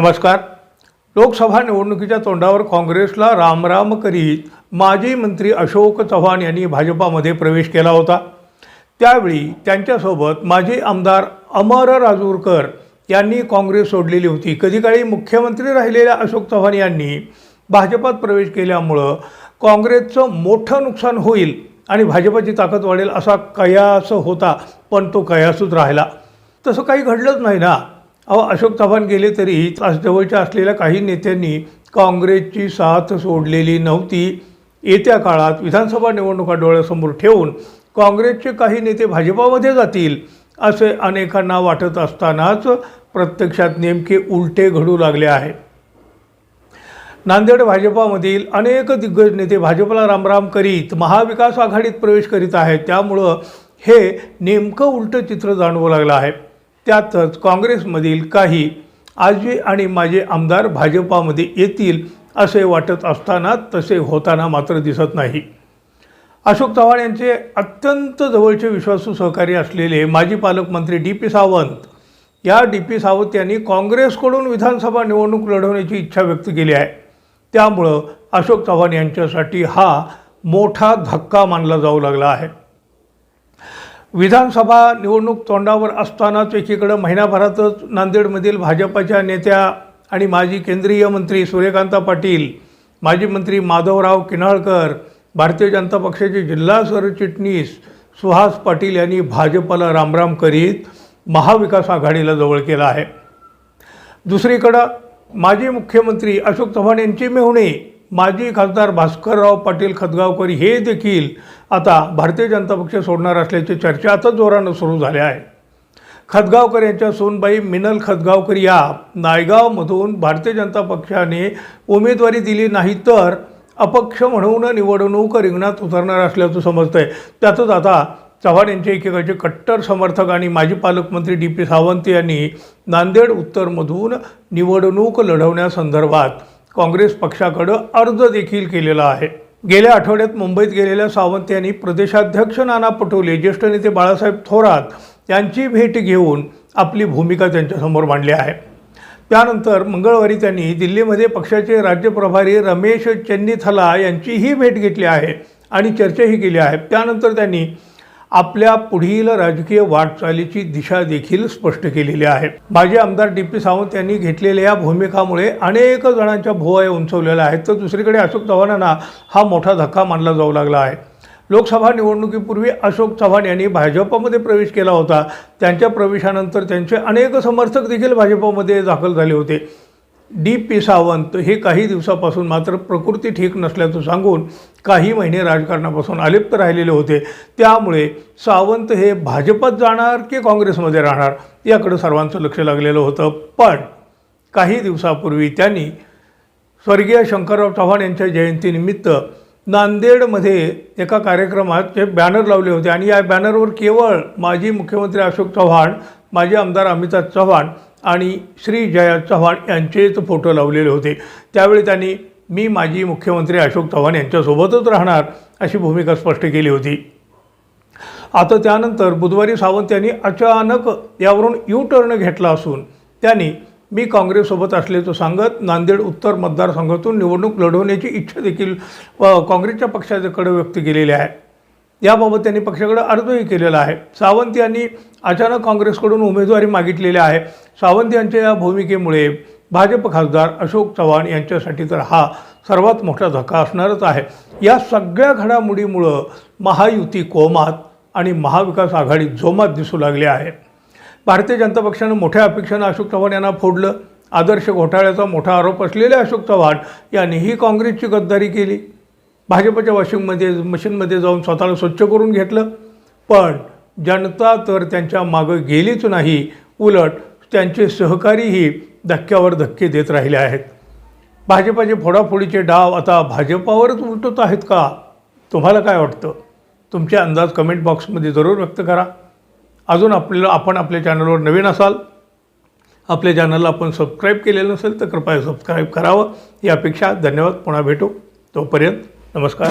नमस्कार. लोकसभा निवडणुकीच्या तोंडावर काँग्रेसला रामराम करीत माजी मंत्री अशोक चव्हाण यांनी भाजपामध्ये प्रवेश केला होता. त्यावेळी त्यांच्यासोबत माजी आमदार अमर राजूरकर यांनी काँग्रेस सोडलेली होती. कधी काळी मुख्यमंत्री राहिलेल्या अशोक चव्हाण यांनी भाजपात प्रवेश केल्यामुळं काँग्रेसचं मोठं नुकसान होईल आणि भाजपाची ताकद वाढेल असा कयास होता पण तो कयासच राहिला. तसं काही घडलंच नाही ना. अहो अशोक चव्हाण गेले तरीही जवळच्या असलेल्या काही नेत्यांनी काँग्रेसची साथ सोडलेली नव्हती. येत्या काळात विधानसभा निवडणुका डोळ्यासमोर ठेवून काँग्रेसचे काही नेते भाजपामध्ये जातील असे अनेकांना वाटत असतानाच प्रत्यक्षात नेमके उलटे घडू लागले आहे. नांदेड भाजपामधील अनेक दिग्गज नेते भाजपला रामराम करीत महाविकास आघाडीत प्रवेश करीत आहेत. त्यामुळं हे नेमकं उलटं चित्र जाणवू लागलं आहे. त्यातच काँग्रेसमधील काही आजी आणि माझे आमदार भाजपामध्ये येतील असे वाटत असताना तसे होताना मात्र दिसत नाही. अशोक चव्हाण यांचे अत्यंत जवळचे विश्वासू सहकारी असलेले माजी पालकमंत्री डी पी सावंत या डी पी सावंत यांनी काँग्रेसकडून विधानसभा निवडणूक लढवण्याची इच्छा व्यक्त केली आहे. त्यामुळं अशोक चव्हाण यांच्यासाठी हा मोठा धक्का मानला जाऊ लागला आहे. विधानसभा निवडणूक तोंडावर असतानाच एकीकडं महिनाभरातच नांदेडमधील भाजपाच्या नेत्या आणि माजी केंद्रीय मंत्री सूर्यकांता पाटील माजी मंत्री माधवराव किनाळकर भारतीय जनता पक्षाचे जिल्हा सरचिटणीस सुहास पाटील यांनी भाजपला रामराम करीत महाविकास आघाडीला जवळ केला आहे. दुसरीकडं माजी मुख्यमंत्री अशोक चव्हाण यांची मेहुणे माजी खासदार भास्करराव पाटील खतगावकर हे देखील आता भारतीय जनता पक्ष सोडणार असल्याची चर्चा आता जोरानं सुरू झाल्या आहे. खतगावकर यांच्या सोनबाई मिनल खतगावकर या नायगावमधून भारतीय जनता पक्षाने उमेदवारी दिली नाही तर अपक्ष म्हणून निवडणूक रिंगणात उतरणार असल्याचं समजतंय. त्यातच आता चव्हाण यांचे एकेकाचे कट्टर समर्थक आणि माजी पालकमंत्री डी पी सावंत यांनी नांदेड उत्तरमधून निवडणूक लढवण्यासंदर्भात काँग्रेस पक्षाकडं अर्ज देखील केलेला आहे. गेल्या आठवड्यात मुंबईत गेलेल्या सावंत यांनी प्रदेशाध्यक्ष नाना पटोले ज्येष्ठ नेते बाळासाहेब थोरात यांची भेट घेऊन आपली भूमिका त्यांच्यासमोर मांडली आहे. त्यानंतर मंगळवारी त्यांनी दिल्लीमध्ये पक्षाचे राज्य प्रभारी रमेश चेन्नीथला यांचीही भेट घेतली आहे आणि चर्चाही केली आहे. त्यानंतर त्यांनी आपल्या पुढील राजकीय वाटचालीची दिशा देखील स्पष्ट केलेली आहे. माजी आमदार डी पी सावंत यांनी घेतलेल्या या भूमिकामुळे अनेक जणांच्या भुवया उंचवलेल्या आहेत. तर दुसरीकडे अशोक चव्हाणांना हा मोठा धक्का मानला जाऊ लागला आहे. लोकसभा निवडणुकीपूर्वी अशोक चव्हाण यांनी भाजपमध्ये प्रवेश केला होता. त्यांच्या प्रवेशानंतर त्यांचे अनेक समर्थक देखील भाजपमध्ये दाखल झाले होते. डी पी सावंत हे काही दिवसापासून मात्र प्रकृती ठीक नसल्याचं सांगून काही महिने राजकारणापासून अलिप्त राहिलेले होते. त्यामुळे सावंत हे भाजपात जाणार की काँग्रेसमध्ये राहणार याकडं सर्वांचं लक्ष लागलेलं होतं. पण काही दिवसापूर्वी त्यांनी स्वर्गीय शंकरराव चव्हाण यांच्या जयंतीनिमित्त नांदेडमध्ये एका कार्यक्रमात जे बॅनर लावले होते. आणि या बॅनरवर केवळ माजी मुख्यमंत्री अशोक चव्हाण माजी आमदार अमिताभ चव्हाण आणि श्री जया चव्हाण यांचेच फोटो लावलेले होते. त्यावेळी त्यांनी मी माजी मुख्यमंत्री अशोक चव्हाण यांच्यासोबतच राहणार अशी भूमिका स्पष्ट केली होती. आता त्यानंतर बुधवारी सावंत यांनी अचानक यावरून यू टर्न घेतला असून त्यांनी मी काँग्रेससोबत असल्याचं सांगत नांदेड उत्तर मतदारसंघातून निवडणूक लढवण्याची इच्छा देखील काँग्रेसच्या पक्षाकडे व्यक्त केलेली आहे. याबाबत त्यांनी पक्षाकडे अर्जही केलेला आहे. सावंत यांनी अचानक काँग्रेसकडून उमेदवारी मागितलेली आहे. सावंत यांच्या या भूमिकेमुळे भाजप खासदार अशोक चव्हाण यांच्यासाठी तर हा सर्वात मोठा धक्का असणारच आहे. या सगळ्या घडामोडीमुळं महायुती कोमात आणि महाविकास आघाडी जोमात दिसू लागली आहे. भारतीय जनता पक्षानं मोठ्या अपेक्षेनं अशोक चव्हाण यांना फोडलं. आदर्श घोटाळ्याचा मोठा आरोप असलेले अशोक चव्हाण यांनीही काँग्रेसची गद्दारी केली. भाजपच्या वॉशिंगमध्ये मशीनमध्ये जाऊन स्वतःला स्वच्छ करून घेतलं. पण जनता तर त्यांच्या मागं गेलीच नाही. उलट त्यांचे सहकारीही धक्क्यावर धक्के देत राहिले आहेत. भाजपाचे फोडाफोडीचे डाव आता भाजपावरच उलटत आहेत का? तुम्हाला काय वाटतं? तुमचे अंदाज कमेंट बॉक्समध्ये जरूर व्यक्त करा. अजून आपल्याला आपण आपल्या चॅनलवर नवीन असाल आपल्या चॅनलला आपण सबस्क्राईब केलेलं नसेल तर कृपया सबस्क्राईब करावं. यापेक्षा अपेक्षा धन्यवाद. पुन्हा भेटू. तोपर्यंत नमस्कार.